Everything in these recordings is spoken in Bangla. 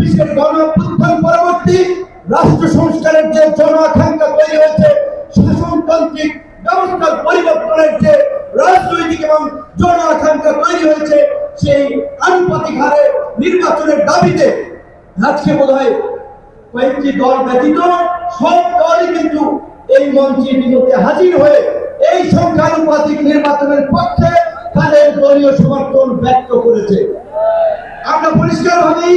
চব্বিশের গণ পরবর্তী রাষ্ট্র সংস্কারের যে জন আকাঙ্ক্ষা তৈরি হয়েছে, শাসনতান্ত্রিক ব্যবস্থার পরিবর্তনের যে রাজনৈতিক এবং জন আকাঙ্ক্ষা তৈরি হয়েছে, সেই আনুপাতিক হারে নির্বাচনের দাবিতে আজকে বোধ হয় কয়েকটি দল ব্যতীত সব দলই কিন্তু এই মঞ্চে ইতিমধ্যে হাজির হয়ে এই সংখ্যানুপাতিক নির্বাচনের পক্ষে তাদের দলীয় সমর্থন ব্যক্ত করেছে। আমরা পরিষ্কারভাবেই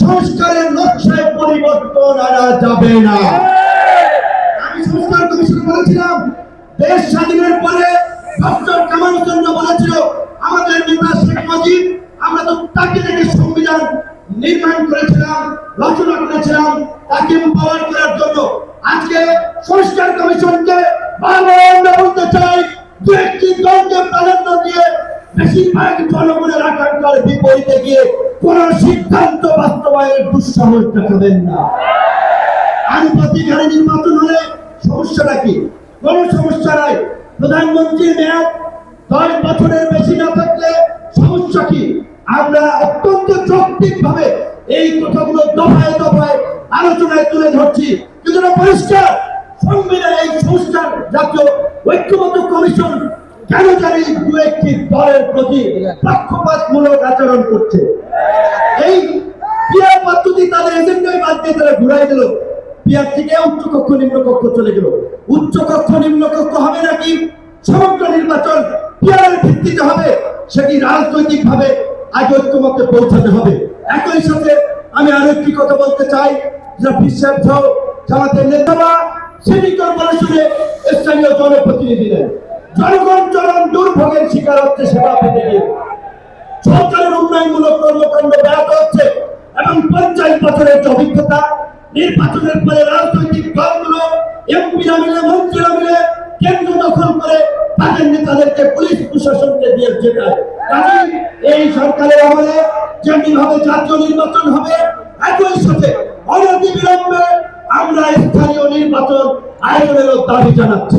সংস্কারের নকশায় পরিবর্তন আনা যাবে না। আমি সংস্কার কমিশন বলেছিলাম, দেশ স্বাধীনের পরে ডক্টর কামাল চন্দ্র বলেছিল, আমাদের নেতা শেখ মুজিব, আমরা তো তাকে দেখে সংবিধান নির্মাণ করেছিলাম, রচনা করেছিলাম, তাকে পাওয়ার করার জন্য। আজকে সংস্কার কমিশনকে আমরা বলতে চাই দু একটি দলকে প্রাধান্য দিয়ে বেশিরভাগ জনগণের আকাঙ্ক্ষার বিপরীতে গিয়ে কোন সিদ্ধান্ত বাস্তবায়নের দুঃসাহস দেখাবেন না। আনুপাতিক হারে নির্বাচন হলে সমস্যাটা কি? কোন সমস্যা নাই। প্রধানমন্ত্রীর মেয়াদ দশ বছরের বেশি না থাকলে সমস্যা কি? আমরা অত্যন্ত যৌক্তিক ভাবে এই কথাগুলো দফায় দফায় আলোচনায় তুলে ধরছি। কিন্তু পরিষ্কার। সংবিধান এই সংস্কার জাতীয় ঐক্যবদ্ধ কমিশন কেন দু একটি দলের প্রতি পক্ষপাতমূলক আচরণ করছে। এই পিয়ার পদ্ধতি তাদের এজেন্ডাই বাদ দিয়ে তারা ঘুরাই দিল। পিয়ার থেকে উচ্চ কক্ষ নিম্ন কক্ষ চলে গেল। উচ্চ কক্ষ নিম্ন কক্ষ হবে নাকি? সমগ্র নির্বাচন পিয়ারের ভিত্তিতে হবে, সেটি রাজনৈতিক ভাবে আজ ঐক্যমতে পৌঁছাতে হবে। একই সাথে আমি আরও একটি কথা বলতে চাই, যে বিশ্বের সহ জামাতের নেতারা সিটি কর্পোরেশনে স্থানীয় জনপ্রতিনিধি দেন জনগণ দুর্ভোগের শিকার হচ্ছে সেবা পেতে গিয়ে। সরকারের উন্নয়নমূলক কর্মকাণ্ড ব্যাহত হচ্ছে এবং পঞ্চাশ বছরের যে অভিজ্ঞতা, নির্বাচনের পরে রাজনৈতিক দলগুলো এমপিরা মিলে মন্ত্রীরা মিলে কেন্দ্র দখল করে তাদের নেতাদেরকে পুলিশ প্রশাসনকে দিয়ে জেতায়। কাজেই এই সরকারের আমলে যেমনি ভাবে জাতীয় নির্বাচন হবে, একই সাথে অনতি বিলম্বে আমরা স্থানীয় নির্বাচন আয়োজনেরও দাবি জানাচ্ছি।